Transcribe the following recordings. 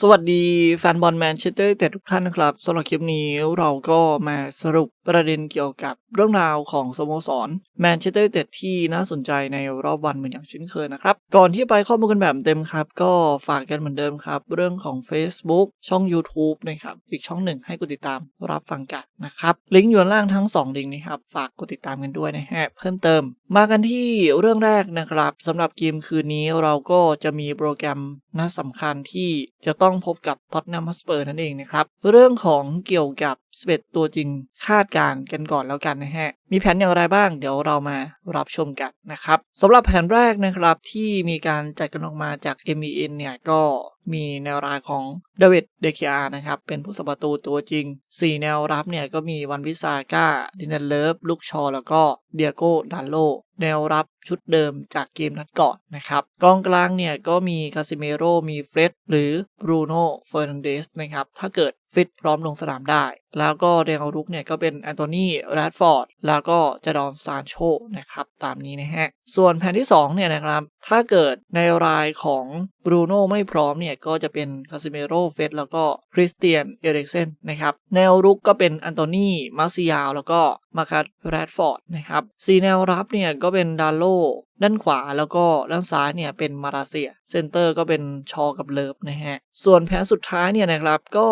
สวัสดีแฟนบอลแมนเชสเตอร์แต่ทุกท่านนะครับสำหรับคลิปนี้เราก็มาสรุปประเด็นเกี่ยวกับเรื่องราวของสโมสรแมนเชสเตอร์เต็ดที่น่าสนใจในรอบวันเหมือนอย่างเช่นเคยนะครับ ก่อนที่ไปข้อมูลกันแบบเต็มครับ ก็ฝากกันเหมือนเดิมครับ เรื่องของ Facebook ช่อง YouTube นะครับอีกช่องหนึ่งให้กดติดตามรับฟังกันนะครับลิงก์อยู่ด้านล่างทั้ง 2 ลิงก์นะครับฝากกดติดตามกันด้วยนะฮะเพิ่มเติม มากันที่เรื่องแรกนะครับสำหรับเกมคืนนี้เราก็จะมีโปรแกรมน่าสำคัญที่จะต้องพบกับท็อตแนม h สเปอร์นั่นเองนะครับเรื่องของเกี่ยวกับ11ตัวจริงคาดการกันก่อนแล้วกันนะฮะ มีแผนอย่างไรบ้าง เดี๋ยวเรามารับชมกันนะครับสำหรับแผนแรกนะครับที่มีการจัดกันออกมาจาก MEN เนี่ยก็มีแนวรายของเดวิดเดคิอานะครับ เป็นผู้สาประตูตัวจริง 4 แนวรับเนี่ยก็มีวันวิซาก้าดินันเลิฟลูกชอ แล้วก็เดียโก้ดันโล แนวรับชุดเดิมจากเกมนัดก่อนนะครับ กองกลางเนี่ยก็มีคาซิเมโรมีเฟรดหรือบรูโน่เฟอร์นันเดสนะครับ ถ้าเกิด ฟิตพร้อมลงสนามได้ แล้วก็เดนวรุกเนี่ยก็เป็นแอนโทนีแรดฟอร์ด แล้วก็จดอนซานโชนะครับ ตามนี้นะฮะ ส่วนแผนที่2เนี่ยนะครับ ถ้าเกิดในรายของ บรูโน่ไม่พร้อมเนี่ยก็จะเป็นคาซิเมโรเฟสแล้วก็คริสเตียนเอริกเซนนะครับแนวรุกก็เป็นอันโตนีมาซิยาแล้วก็มาคัตแรดฟอร์ดนะครับสีแนวรับเนี่ยก็เป็นดาโลด้านขวาแล้วก็ด้านซ้ายเนี่ยเป็นมาราเซีย เซนเตอร์ก็เป็นชอกับเลิฟนะฮะ ส่วนแผนสุดท้ายเนี่ยนะครับก็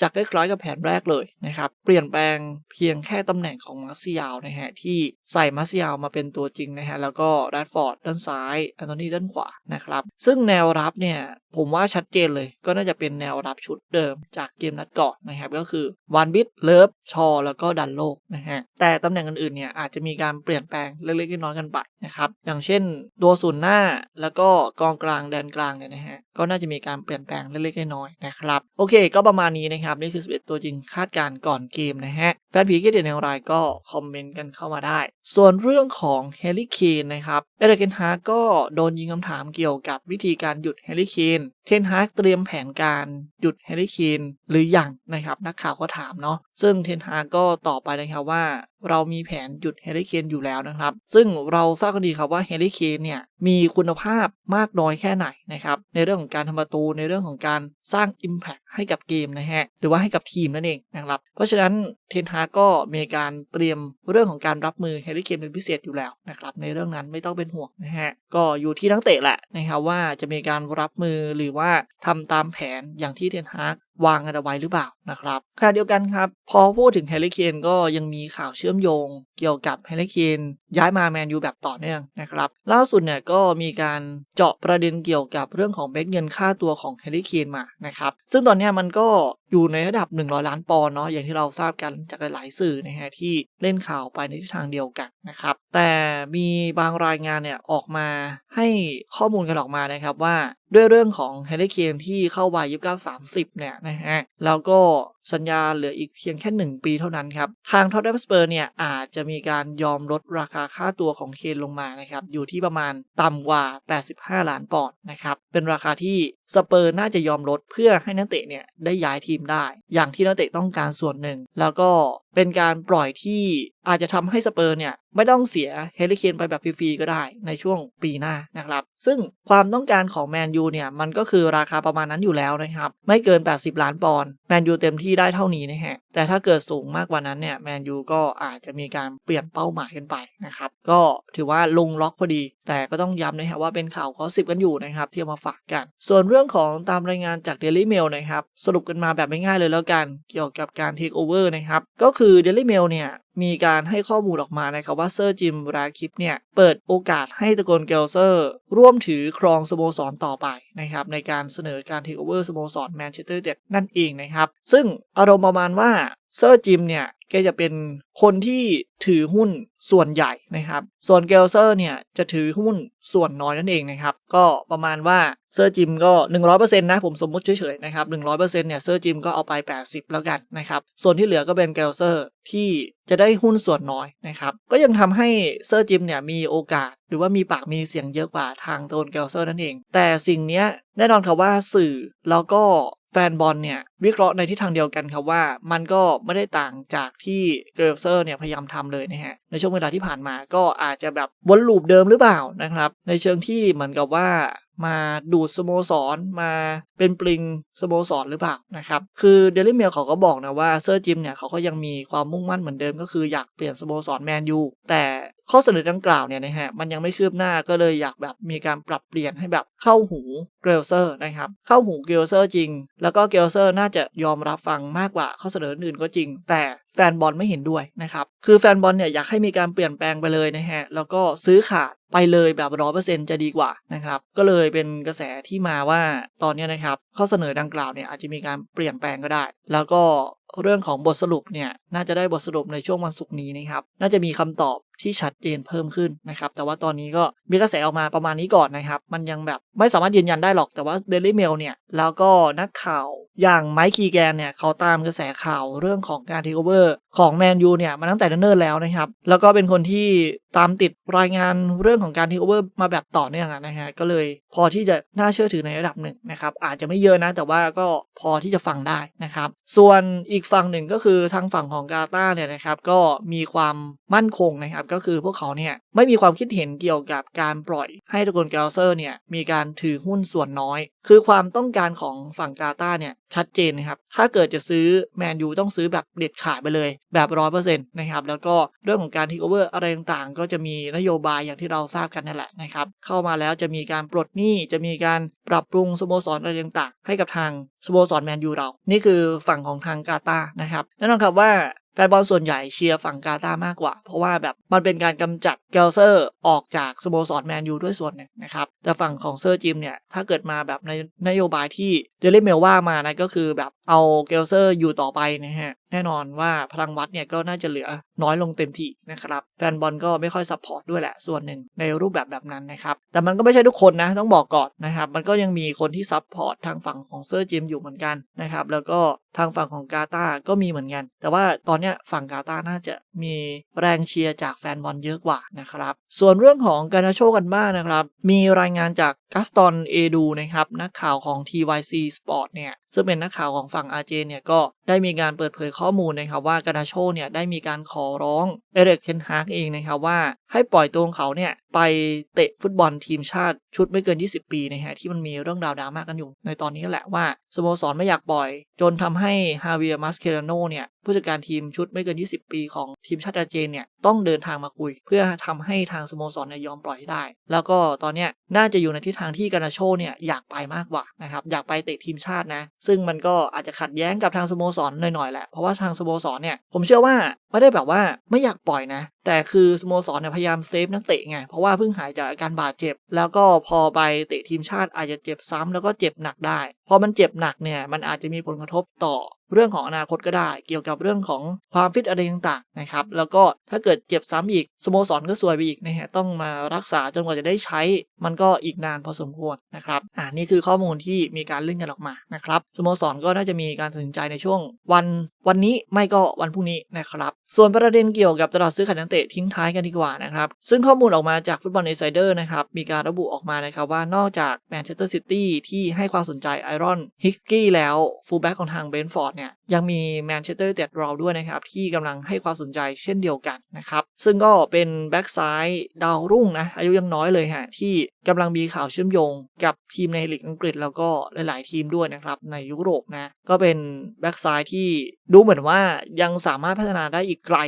จะคล้ายๆกับแผนแรกเลยนะครับ เปลี่ยนแปลงเพียงแค่ตำแหน่งของมาซิยาวนะฮะ ที่ใส่มาซิยาวมาเป็นตัวจริงนะฮะ แล้วก็แรดฟอร์ดด้านซ้าย อันโทนีด้านขวานะครับ ซึ่งแนวรับเนี่ยผมว่าชัดเจนเลยก็น่าจะเป็นแนวรับชุดเดิมจากเกมนัดก่อนนะครับก็คือวานบิทเลิฟชอแล้วก็ดันโลกนะฮะแต่ตำแหน่งอื่นๆเนี่ยอาจจะมีการเปลี่ยนแปลงเล็กๆน้อยๆกันไปนะครับอย่างเช่นตัวศูนย์หน้าแล้วก็กองกลางแดนกลางเนี่ยนะฮะก็น่าจะมีการเปลี่ยนแปลงเล็กๆน้อยๆนะครับโอเค ก็ประมาณนี้นะครับนี่คือ11ตัวจริงคาดการณ์ก่อนเกมนะฮะแฟนผีคิดเห็นอย่างไรก็คอมเมนต์กันเข้ามาได้ ส่วนเรื่องของเฮลิเคนนะครับเอเดเกนฮาก็โดนยิงคำถามเกี่ยวกับวิธีการหยุดเฮลิเคนเทนฮาร์เตรียมแผนการหยุดเฮลิเคนหรืออยังนะครับ นักข่าวก็ถามเนาะซึ่งเทนฮาร์ก็ตอบไปนะครับว่า เรามีแผนหยุดเฮลิเคนอยู่แล้วนะครับ ซึ่งเราทราบกันดีครับว่าเฮลิเคนเนี่ยมีคุณภาพมากน้อยแค่ไหนนะครับในเรื่องของการทำประตูในเรื่องของการสร้าง Impact ให้กับเกมนะฮะหรือว่าให้กับทีมนั่นเองนะครับเพราะฉะนั้นเทนฮาร์ก็มีการเตรียมเรื่องของการรับมือเฮลิเคนเป็นพิเศษอยู่แล้วนะครับในเรื่องนั้นไม่ต้องเป็นห่วงนะฮะก็อยู่ที่นักเตะแหละนะครับว่าจะมีการรับมือหรือว่าทำตามแผนอย่างที่เทนฮาร์วางกันเอาไว้หรือเปล่านะครับขณะเดียวกันครับ พอพูดถึงแฮร์รี่เคนก็ยังมีข่าวเชื่อมโยง เกี่ยวกับแฮร์รี่เคนย้ายมาแมนยูแบบต่อเนื่องนะครับ ล่าสุดเนี่ยก็มีการเจาะประเด็นเกี่ยวกับเรื่องของเบ็ดเงินค่าตัวของแฮร์รี่เคนมานะครับซึ่งตอนนี้มันก็อยู่ในระดับ 100 ล้านปอนด์เนาะอย่างที่เราทราบกันจากหลายๆสื่อนะฮะที่เล่นข่าวไปในทิศทางเดียวกันนะครับแต่มีบางรายงานเนี่ยออกมาให้ข้อมูลกันออกมานะครับว่าด้วยเรื่องของแฮร์รี่เคนที่เข้าวัยยี่สิบเก้าสามสิบเนี่ยนะฮะแล้วก็สัญญาเหลืออีกเพียงแค่ 1 ปีเท่านั้นครับ ทางท็อตแนมสเปอร์เนี่ย อาจจะมีการยอมลดราคาค่าตัวของเคนลงมานะครับ อยู่ที่ประมาณต่ำกว่า 85 ล้านปอนด์นะครับ เป็นราคาที่สเปอร์น่าจะยอมลดเพื่อให้นักเตะเนี่ยได้ย้ายทีมได้ อย่างที่นักเตะต้องการส่วนหนึ่ง แล้วก็เป็นการปล่อยที่อาจจะทำให้สเปอร์เนี่ยไม่ต้องเสียเฮลิเคนไปแบบฟรีๆก็ได้ในช่วงปีหน้านะครับ ซึ่งความต้องการของแมนยูเนี่ยมันก็คือราคาประมาณนั้นอยู่แล้วนะครับ ไม่เกิน 80 ล้านปอนด์แมนยูเต็มที่ได้เท่านี้นะฮะ แต่ถ้าเกิดสูงมากกว่านั้นเนี่ยแมนยูก็อาจจะมีการเปลี่ยนเป้าหมายกันไปนะครับ ก็ถือว่าลงล็อกพอดี แต่ก็ต้องย้ำนะฮะว่าเป็นข่าวข้อสิบกันอยู่นะครับ ที่เอามาฝากกัน ส่วนเรื่องของตามรายงานจาก Daily Mail นะครับ สรุปกันมาแบบง่ายๆเลยแล้วกัน เกี่ยวกับการเทคโอเวอร์นะครับ ก็คือ Daily Mail เนี่ย มีการให้ข้อมูลออกมานะครับว่าเซอร์จิมราคิปเนี่ยเปิดโอกาสให้ตะโกนเกลเซอร์ ร่วมถือครองสโมสรต่อไปนะครับในการเสนอการเทคโอเวอร์สโมสรแมนเชสเตอร์เด็ดนั่นเองนะครับ ซึ่งอารมณ์ประมาณว่าเซอร์จิมเนี่ย แกจะเป็นคนที่ถือหุ้นส่วนใหญ่นะครับ ส่วนเกลเซอร์เนี่ยจะถือหุ้นส่วนน้อยนั่นเองนะครับ ก็ประมาณว่าเซอร์จิมก็ 100%นะผมสมมุติเฉยๆนะครับ 100%เนี่ยเซอร์จิมก็เอาไป 80 แล้วกันนะครับ ส่วนที่เหลือก็เป็นเกลเซอร์ที่จะได้หุ้นส่วนน้อยนะครับ ก็ยังทำให้เซอร์จิมเนี่ยมีโอกาส หรือว่ามีปากมีเสียงเยอะกว่าทางโตนเกลเซอร์นั่นเอง แต่สิ่งนี้แน่นอนครับว่าสื่อแล้วก็ แฟนบอลเนี่ยวิเคราะห์ในทิศทางเดียวกันครับว่า มันก็ไม่ได้ต่างจากที่เกรเซอร์เนี่ยพยายามทำเลยนะฮะในช่วงเวลาที่ผ่านมาก็อาจจะแบบวนลูปเดิมหรือเปล่านะครับ ในเชิงที่เหมือนกับว่ามาดูดสโมสรมาเป็นปลิงสโมสรหรือเปล่านะครับ คือเดลิเมลเขาก็บอกนะว่าเซอร์จิมเนี่ยเขาก็ยังมีความมุ่งมั่นเหมือนเดิมก็คืออยากเปลี่ยนสโมสรแมนยูแต่ ข้อเสนอดังกล่าวเนี่ยนะฮะมันยังไม่คืบหน้าก็เลยอยากแบบมีการปรับเปลี่ยนให้แบบเข้าหูเกลเซอร์นะครับเข้าหูเกลเซอร์จริง แล้วก็เกลเซอร์น่าจะยอมรับฟังมากกว่าข้อเสนออื่นก็จริง แต่แฟนบอลไม่เห็นด้วยนะครับคือแฟนบอลเนี่ยอยากให้มีการเปลี่ยนแปลงไปเลยนะฮะแล้วก็ซื้อขาดไปเลยแบบร้อยเปอร์เซ็นจะดีกว่านะครับก็เลยเป็นกระแสที่มาว่าตอนนี้นะครับข้อเสนอดังกล่าวเนี่ยอาจจะมีการเปลี่ยนแปลงก็ได้ แล้วก็เรื่องของบทสรุปเนี่ยน่าจะได้บทสรุปในช่วงวันศุกร์นี้นะครับน่าจะมีคำตอบ ที่ชัดเจนเพิ่มขึ้นนะครับ แต่ว่าตอนนี้ก็มีกระแสออกมาประมาณนี้ก่อนนะครับ มันยังแบบไม่สามารถยืนยันได้หรอกแต่ว่า Daily Mail เนี่ย แล้วก็นักข่าวอย่างไมค์คีแกนเนี่ย เขาตามกระแสข่าวเรื่องของการเทคโอเวอร์ของแมนยูเนี่ย มาตั้งแต่เนิ่นๆแล้วนะครับ แล้วก็เป็นคนที่ตามติดรายงานเรื่องของการเทคโอเวอร์มาแบบต่อเนื่องนะฮะก็เลยพอที่จะน่าเชื่อถือในระดับหนึ่งนะครับ อาจจะไม่เยอะนะ แต่ว่าก็พอที่จะฟังได้นะครับ ส่วนอีกฝั่งหนึ่งก็คือทางฝั่งของกาตาเนี่ยนะครับก็มีความมั่นคงนะครับก็คือพวกเขาเนี่ยไม่มีความคิดเห็นเกี่ยวกับการปล่อยให้ตะกูลเกลเซอร์เนี่ยมีการถือหุ้นส่วนน้อย คือความต้องการของฝั่งกาตาเนี่ยชัดเจนนะครับ ถ้าเกิดจะซื้อแมนยูต้องซื้อแบบเด็ดขาดไปเลย แบบร้อยเปอร์เซ็นต์นะครับ แล้วก็เรื่องของการทิกเวอร์อะไรต่างๆ ก็จะมีนโยบายอย่างที่เราทราบกันนั่นแหละนะครับ เข้ามาแล้วจะมีการปลดหนี้ จะมีการปรับปรุงสโมสรอะไรต่างๆ ให้กับทางสโมสรแมนยูเรา นี่คือฝั่งของทางกาตานะครับ แน่นอนครับว่า แฟนบอลส่วนใหญ่เชียร์ฝั่งกาตามากกว่า เพราะว่าแบบมันเป็นการกำจัดเกลเซอร์ออกจากสโมสรแมนยูด้วยส่วนหนึ่งนะครับ แต่ฝั่งของเซอร์จิมเนี่ย ถ้าเกิดมาแบบในนโยบายที่เดลิเมลว่ามานะก็คือแบบเอาเกลเซอร์อยู่ต่อไปนะฮะ แน่นอนว่าพลังวัดเนี่ยก็น่าจะเหลือน้อยลงเต็มที่นะครับแฟนบอลก็ไม่ค่อยซัพพอร์ตด้วยแหละส่วนหนึ่งในรูปแบบแบบนั้นนะครับแต่มันก็ไม่ใช่ทุกคนนะต้องบอกก่อนนะครับมันก็ยังมีคนที่ซัพพอร์ตทางฝั่งของเซอร์จิมอยู่เหมือนกันนะครับแล้วก็ทางฝั่งของกาตาก็มีเหมือนกัน แต่ว่าตอนเนี้ยฝั่งกาตาน่าจะมีแรงเชียร์จากแฟนบอลเยอะกว่านะครับส่วนเรื่องของการาโชกันบ้างนะครับมีรายงานจากกัสตอนเอดูนะครับนักข่าวของ TYC Sport เนี่ยซึ่งเป็นนักข่าวของฝั่งอาร์เจนเนี่ยก็ได้มีการเปิดเผยขข้อมูลนะครับว่ากานาโชเนี่ยได้มีการขอร้องเอเรกเคนฮากเองนะครับว่า ให้ปล่อยตัวของเขาเนี่ยไปเตะฟุตบอลทีมชาติชุดไม่เกิน 20 ปีนะฮะที่มันมีเรื่องราวดราม่ากันอยู่ในตอนนี้แหละว่าสโมสรไม่อยากปล่อย จนทำให้ฮาเวียมัสเคราโนเนี่ยผู้จัดการทีมชุดไม่เกิน 20 ปีของทีมชาติอาเจนเนี่ยต้องเดินทางมาคุย เพื่อทำให้ทางสโมสรเนี่ยยอมปล่อยให้ได้ แล้วก็ตอนเนี้ยน่าจะอยู่ในทิศทางที่กานาโชเนี่ยอยากไปมากกว่านะครับอยากไปเตะทีมชาตินะ ซึ่งมันก็อาจจะขัดแย้งกับทางสโมสรหน่อยๆแหละเพราะว่าทางสโมสรเนี่ยผมเชื่อว่าไม่ได้แบบว่าไม่อยากปล่อยนะ แต่คือสโมสรเนี่ยพยายามเซฟนักเตะไงเพราะว่าเพิ่งหายจากอาการบาดเจ็บ แล้วก็พอไปเตะทีมชาติอาจจะเจ็บซ้ำแล้วก็เจ็บหนักได้พอมันเจ็บหนักเนี่ยมันอาจจะมีผลกระทบต่อ เรื่องของอนาคตก็ได้ เกี่ยวกับเรื่องของความฟิตอะไรต่างๆนะครับแล้วก็ถ้าเกิดเจ็บซ้ำอีกสโมสรก็ซวยไปอีกนะฮะต้องมารักษาจนกว่าจะได้ใช้ มันก็อีกนานพอสมควรนะครับอ่านี่คือข้อมูลที่มีการเลื่อนกันออกมานะครับสโมสรก็น่าจะมีการตัดสินใจในช่วงวันวันนี้ไม่ก็วันพรุ่งนี้นะครับ ส่วนประเด็นเกี่ยวกับตลาดซื้อขายนักเตะทิ้งท้ายกันดีกว่านะครับ ซึ่งข้อมูลออกมาจากฟุตบอลในไซเดอร์นะครับ มีการระบุออกมานะครับว่านอกจากแมนเชสเตอร์ซิตี้ที่ให้ความสนใจไอรอนฮิกกี้แล้วฟูลแบ็กของทางเบนฟอร์ดเนี่ยยังมีแมนเชสเตอร์เต็ดรอด้วยนะครับ ที่กำลังให้ความสนใจเช่นเดียวกันนะครับ ซึ่งก็เป็นแบ็กซ้ายดาวรุ่งนะ อายุยังน้อยเลยฮะ ที่กำลังมีข่าวเชื่อมโยงกับทีมในลีกอังกฤษแล้วก็หลาย ๆ ทีมด้วยนะครับ ในยุโรปนะ ก็เป็นแบ็กซ้ายที่ดูเหมือนว่ายังสามารถพัฒนาได้อีกไกล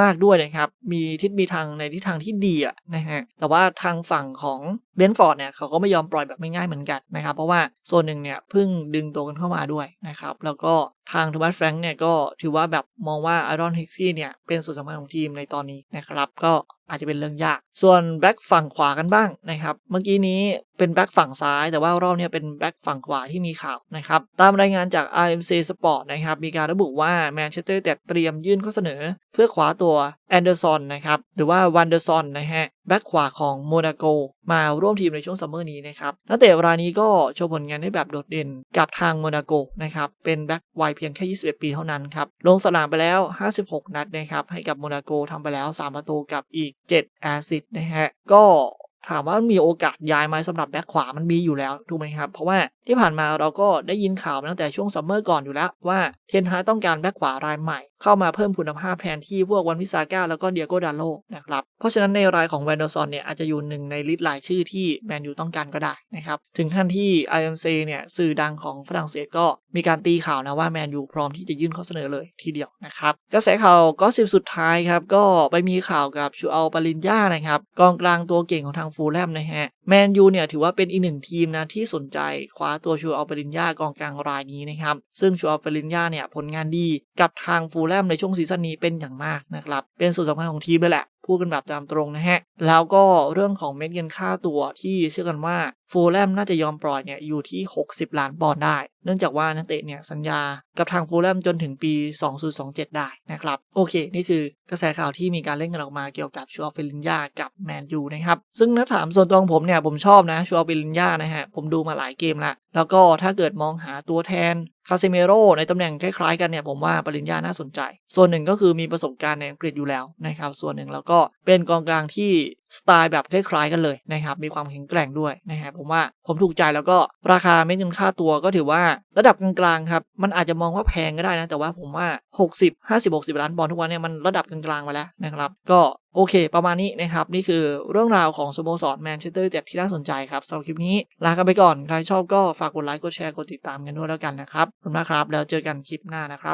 มาก ๆ ด้วยนะครับ มีทิศมีทางในทิศทางที่ดีอะนะฮะแต่ว่าทางฝั่งของ เบนฟอร์ดเนี่ยเขาก็ไม่ยอมปล่อยแบบไม่ง่ายเหมือนกันนะครับเพราะว่าโซนหนึ่งเนี่ยเพิ่งดึงตัวกันเข้ามาด้วยนะครับแล้วก็ทางทูมัสแฟรงค์เนี่ยก็ถือว่าแบบมองว่าไอรอนฮิกซี่เนี่ยเป็นส่วนสำคัญของทีมในตอนนี้นะครับก็อาจจะเป็นเรื่องยาก ส่วนแบ็กฝั่งขวากันบ้างนะครับเมื่อกี้นี้เป็นแบ็กฝั่งซ้าย แต่ว่ารอบนี้เป็นแบ็กฝั่งขวาที่มีข่าวนะครับตามรายงานจาก RMC Sport นะครับมีการระบุว่าแมนเชสเตอร์แต่เตรียมยื่นข้อเสนอ เพื่อขวาตัวแอนเดอร์สันนะครับหรือว่าวันเดอร์สันนะฮะแบ็กขวาของโมนาโกมาร่วมทีมในช่วงซัมเมอร์นี้นะครับนักเตะรายนี้ก็โชว์ผลงานได้แบบโดดเด่นกับทางโมนาโกนะครับเป็นแบ็กวัยเพียงแค่ 21 ปีเท่านั้นครับลงสนามไปแล้ว 56 นัดนะครับให้กับโมนาโกทำไปแล้ว 3 ประตูกับอีก 7 แอซิดนะฮะก็ถามว่ามีโอกาสย้ายไหมสำหรับแบ็คขวามันมีอยู่แล้วถูกไหมครับ เพราะว่า ที่ผ่านมาเราก็ได้ยินข่าวมาตั้งแต่ช่วงซัมเมอร์ก่อนอยู่แล้วว่าเทนฮาต้องการแบ็กขวารายใหม่ เข้ามาเพิ่มคุณภาพแทนที่พวกวันวิสาก้าแล้วก็เดียโกดาโลนะครับ เพราะฉะนั้นในรายของแวนเดอร์ซอนเนี่ยอาจจะอยู่หนึ่งในลิสต์รายชื่อที่แมนยูต้องการก็ได้นะครับ ถึงขั้นที่ IMC เนี่ยสื่อดังของฝรั่งเศสก็มีการตีข่าวนะว่าแมนยูพร้อมที่จะยื่นข้อเสนอเลยทีเดียวนะครับกระแสข่าวก็สิบสุดท้ายครับก็ไปมีข่าวกับชูอัลปาลินยานะครับกองกลางตัวเก่งของทางฟูลแลมนะฮะแมนยูเนี่ยถือว่าเป็นอีกหนึ่งทีมนะที่สนใจคว้าตัวชูอัลเปรินยากองกลางรายนี้นะครับซึ่งชูอัลเปรินยาเนี่ยผลงานดีกับทางฟูลแลมในช่วงซีซั่นนี้เป็นอย่างมากนะครับเป็นส่วนสำคัญของทีมเลยแหละพูดกันแบบตามตรงนะฮะ แล้วก็เรื่องของเม็ดเงินค่าตัวที่เชื่อกันว่าฟูลแลมน่าจะยอมปล่อยเนี่ยอยู่ที่ 60 ล้านปอนด์ได้ เนื่องจากว่านักเตะเนี่ยสัญญากับทางฟูลแลมจนถึงปี 2027 ได้นะครับ โอเค นี่คือกระแสข่าวที่มีการเล่นกันออกมาเกี่ยวกับชัวเฟลินยากับแมนยูนะครับ ซึ่งถ้าถามส่วนตัวของผมเนี่ยผมชอบนะชัวเฟลินยานะฮะ ผมดูมาหลายเกมละแล้วก็ถ้าเกิดมองหาตัวแทนคาเซเมโรในตำแหน่งคล้ายๆกันเนี่ยผมว่าปริญญาน่าสนใจ ส่วนหนึ่งก็คือมีประสบการณ์ในอังกฤษอยู่แล้วนะครับ ส่วนหนึ่งแล้วก็เป็นกองกลางที่ สไตล์แบบคล้ายๆกันเลยนะครับมีความแข็งแกร่งด้วยนะครับผมว่าผมถูกใจแล้วก็ราคาไม่เงินค่าตัวก็ถือว่าระดับกลางๆครับมันอาจจะมองว่าแพงก็ได้นะ แต่ว่าผมว่า 60 50 60 ล้านบอลทุกวันเนี่ยมันระดับกลางๆมาแล้วนะครับ ก็โอเค ประมาณนี้นะครับ นี่คือเรื่องราวของสโมสรแมนเชสเตอร์ยูไนเต็ดที่น่าสนใจครับสำหรับคลิปนี้ ลากันไปก่อน ใครชอบก็ฝากกดไลค์กดแชร์กดติดตามกันด้วยแล้วกันนะครับขอบคุณมากครับ แล้วเจอกันคลิปหน้านะครับ